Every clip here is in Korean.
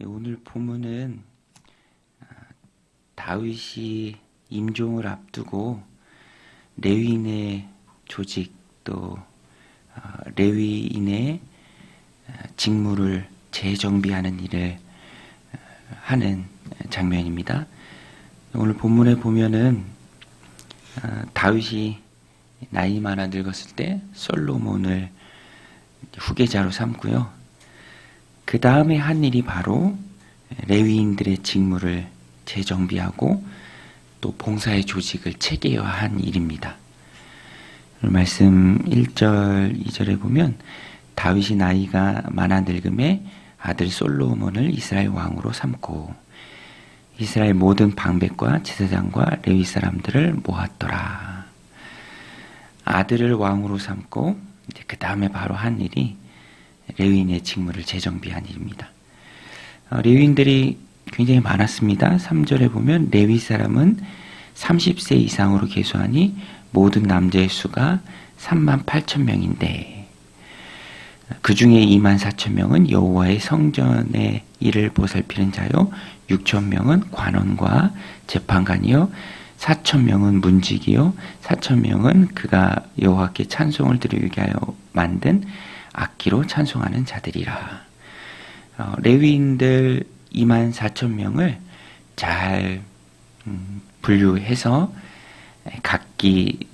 네, 오늘 본문은 아, 다윗이 임종을 앞두고 레위인의 조직 또 아, 레위인의 아, 직무를 재정비하는 일을 아, 하는 장면입니다. 오늘 본문에 보면은 아, 다윗이 나이 많아 늙었을 때 솔로몬을 후계자로 삼고요. 그 다음에 한 일이 바로 레위인들의 직무를 재정비하고 또 봉사의 조직을 체계화한 일입니다. 말씀 1절, 2절에 보면 다윗이 나이가 많아 늙음에 아들 솔로몬을 이스라엘 왕으로 삼고 이스라엘 모든 방백과 제사장과 레위 사람들을 모았더라. 아들을 왕으로 삼고 그 다음에 바로 한 일이 레위인의 직무를 재정비한 일입니다. 어, 레위인들이 굉장히 많았습니다. 3절에 보면 레위 사람은 30세 이상으로 계수하니 모든 남자의 수가 3만 8천 명인데 그 중에 2만 4천 명은 여호와의 성전의 일을 보살피는 자요 6천 명은 관원과 재판관이요 4천 명은 문직이요 4천 명은 그가 여호와께 찬송을 드리게 하여 만든 악기로 찬송하는 자들이라. 어, 레위인들 2만 4천 명을 잘 음, 분류해서 각기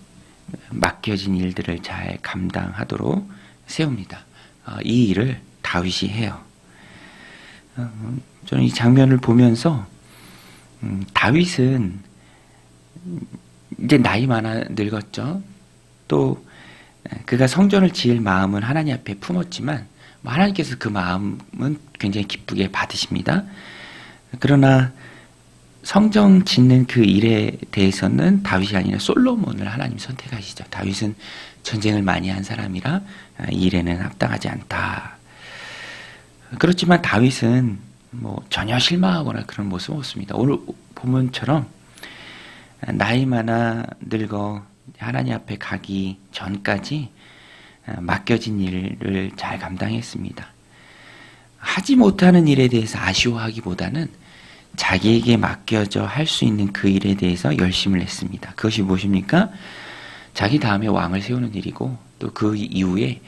맡겨진 일들을 잘 감당하도록 세웁니다. 어, 이 일을 다윗이 해요. 어, 저는 이 장면을 보면서 음, 다윗은 이제 나이 많아 늙었죠. 또 그가 성전을 지을 마음은 하나님 앞에 품었지만 뭐 하나님께서 그 마음은 굉장히 기쁘게 받으십니다. 그러나 성전 짓는 그 일에 대해서는 다윗이 아니라 솔로몬을 하나님 선택하시죠. 다윗은 전쟁을 많이 한 사람이라 이 일에는 합당하지 않다. 그렇지만 다윗은 뭐 전혀 실망하거나 그런 모습 없습니다. 오늘 본문처럼 나이 많아 늙어 하나님 앞에 가기 전까지 맡겨진 일을 잘 감당했습니다. 하지 못하는 일에 대해서 아쉬워하기보다는 자기에게 맡겨져 할 수 있는 그 일에 대해서 열심을 했습니다. 그것이 무엇입니까? 자기 다음에 왕을 세우는 일이고 또 그 이후에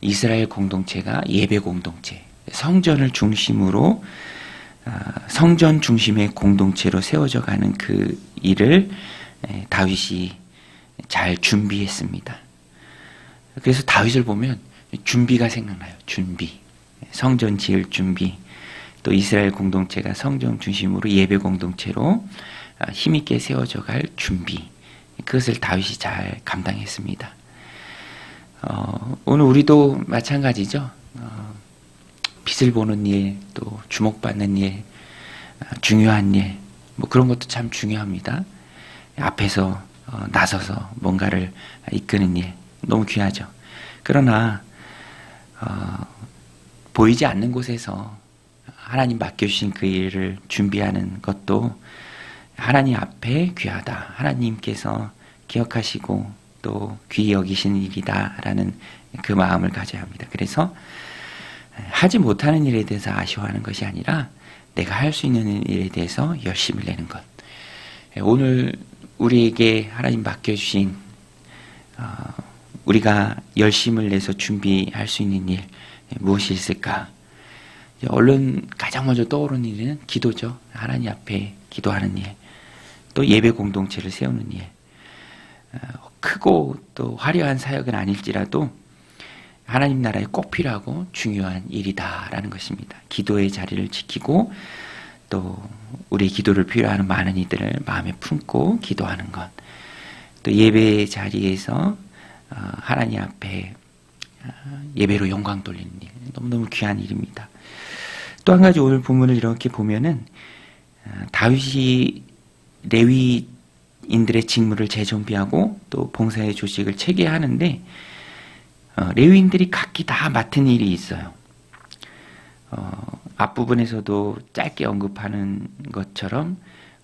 이스라엘 공동체가 예배 공동체, 성전을 중심으로 성전 중심의 공동체로 세워져 가는 그 일을 다윗이 잘 준비했습니다. 그래서 다윗을 보면 준비가 생각나요. 준비. 성전 지을 준비. 또 이스라엘 공동체가 성전 중심으로 예배 공동체로 힘있게 세워져 갈 준비. 그것을 다윗이 잘 감당했습니다. 어, 오늘 우리도 마찬가지죠. 어, 빛을 보는 일, 또 주목받는 일, 중요한 일, 뭐 그런 것도 참 중요합니다. 앞에서 어, 나서서 뭔가를 이끄는 일 너무 귀하죠. 그러나 어, 보이지 않는 곳에서 하나님 맡겨주신 그 일을 준비하는 것도 하나님 앞에 귀하다. 하나님께서 기억하시고 또 귀히 여기시는 일이다라는 그 마음을 가져야 합니다. 그래서 하지 못하는 일에 대해서 아쉬워하는 것이 아니라 내가 할 수 있는 일에 대해서 열심을 내는 것. 오늘 우리에게 하나님 맡겨주신 어, 우리가 열심을 내서 준비할 수 있는 일 무엇이 있을까? 얼른 가장 먼저 떠오르는 일은 기도죠. 하나님 앞에 기도하는 일, 또 예배 공동체를 세우는 일. 어, 크고 또 화려한 사역은 아닐지라도 하나님 나라에 꼭 필요하고 중요한 일이다라는 것입니다. 기도의 자리를 지키고 또 우리 기도를 필요하는 많은 이들을 마음에 품고 기도하는 것. 또 예배 자리에서 어, 하나님 앞에 어, 예배로 영광 돌리는 일. 너무너무 귀한 일입니다. 또 한 가지 오늘 본문을 이렇게 보면은 어, 다윗이 레위인들의 직무를 재정비하고 또 봉사의 조직을 체계하는데 레위인들이 각기 다 맡은 일이 있어요. 어, 앞부분에서도 짧게 언급하는 것처럼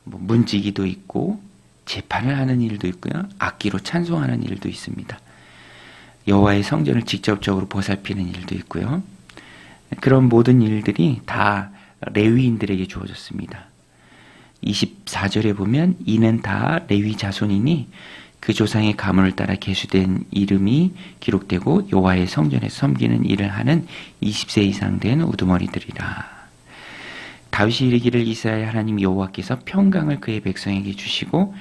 뭐 문지기도 있고 재판을 하는 일도 있고요. 악기로 찬송하는 일도 있습니다. 여호와의 성전을 직접적으로 보살피는 일도 있고요. 그런 모든 일들이 다 레위인들에게 주어졌습니다. 24절에 보면 이는 다 레위 자손이니 그 조상의 가문을 따라 계수된 이름이 기록되고 여호와의 성전에 섬기는 일을 하는 20세 이상 된 우두머리들이라. 다윗이 이르기를 이스라엘 하나님 여호와께서 평강을 그의 백성에게 주시고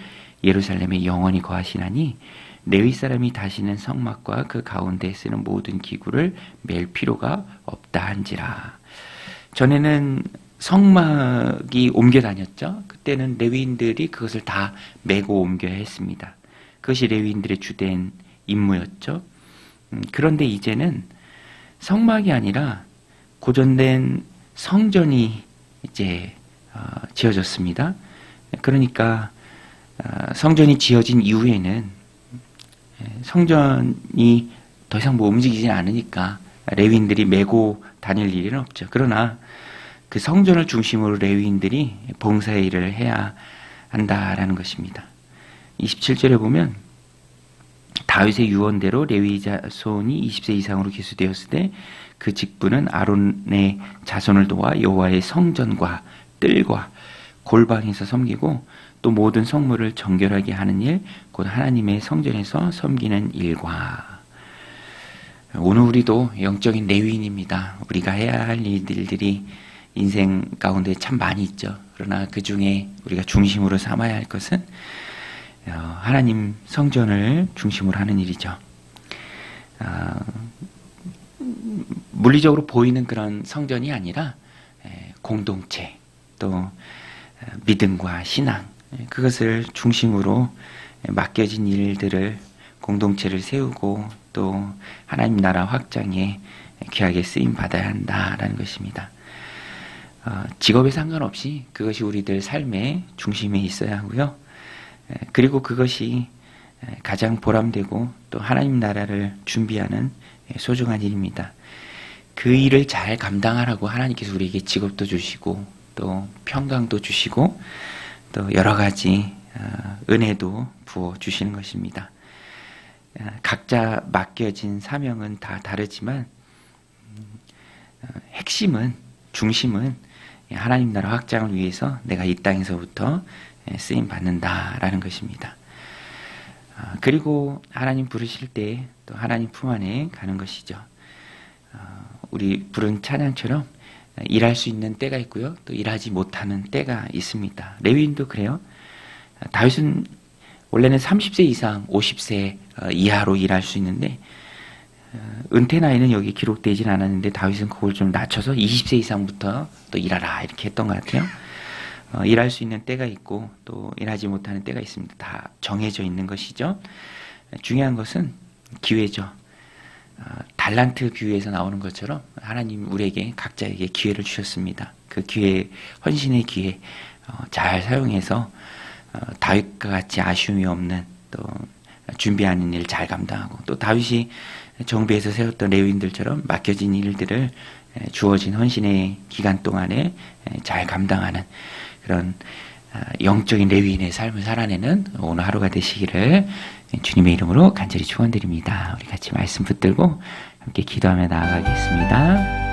예루살렘에 영원히 거하시나니 레위 사람이 다시는 성막과 그 가운데 쓰는 모든 기구를 맬 필요가 없다 한지라. 전에는 성막이 옮겨 다녔죠. 그때는 레위인들이 그것을 다 메고 옮겨야 했습니다. 그것이 레위인들의 주된 임무였죠. 음, 그런데 이제는 성막이 아니라 고전된 성전이 이제 어, 지어졌습니다. 그러니까 어, 성전이 지어진 이후에는 예, 성전이 더 이상 뭐 움직이지 않으니까 레위인들이 메고 다닐 일은 없죠. 그러나 그 성전을 중심으로 레위인들이 봉사의 일을 해야 한다라는 것입니다. 27절에 보면 다윗의 유언대로 레위 자손이 20세 이상으로 기수되었을 때 그 직분은 아론의 자손을 도와 여호와의 성전과 뜰과 골방에서 섬기고 또 모든 성물을 정결하게 하는 일, 곧 하나님의 성전에서 섬기는 일과 오늘 우리도 영적인 레위인입니다. 우리가 해야 할 일들이 인생 가운데 참 많이 있죠. 그러나 그 중에 우리가 중심으로 삼아야 할 것은 어, 하나님 성전을 중심으로 하는 일이죠. 어, 물리적으로 보이는 그런 성전이 아니라 공동체 또 어, 믿음과 신앙 그것을 중심으로 맡겨진 일들을 공동체를 세우고 또 하나님 나라 확장에 귀하게 쓰임 받아야 한다라는 것입니다. 직업에 상관없이 그것이 우리들 삶의 중심에 있어야 하고요. 그리고 그것이 가장 보람되고 또 하나님 나라를 준비하는 소중한 일입니다. 그 일을 잘 감당하라고 하나님께서 우리에게 직업도 주시고 또 평강도 주시고 또 여러 가지 어, 은혜도 부어 주시는 것입니다. 어, 각자 맡겨진 사명은 다 다르지만 음, 어, 핵심은 중심은 하나님 나라 확장을 위해서 내가 이 땅에서부터 쓰임 받는다라는 것입니다. 그리고 하나님 부르실 때 또 하나님 품 안에 가는 것이죠. 우리 부른 찬양처럼 일할 수 있는 때가 있고요. 또 일하지 못하는 때가 있습니다. 레위인도 그래요. 다윗은 원래는 30세 이상, 50세 이하로 일할 수 있는데 은퇴 나이는 여기 기록되진 않았는데 다윗은 그걸 좀 낮춰서 20세 이상부터 또 일하라 이렇게 했던 것 같아요. 어, 일할 수 있는 때가 있고 또 일하지 못하는 때가 있습니다. 다 정해져 있는 것이죠. 중요한 것은 기회죠. 어, 달란트 비유에서 나오는 것처럼 하나님 우리에게 각자에게 기회를 주셨습니다. 그 기회, 헌신의 기회 어, 잘 사용해서 어, 다윗과 같이 아쉬움이 없는 또 준비하는 일 잘 감당하고 또 다윗이 정비에서 세웠던 레위인들처럼 맡겨진 일들을 주어진 헌신의 기간 동안에 잘 감당하는 그런 영적인 레위인의 삶을 살아내는 오늘 하루가 되시기를 주님의 이름으로 간절히 축원드립니다. 우리 같이 말씀 붙들고 함께 기도하며 나아가겠습니다.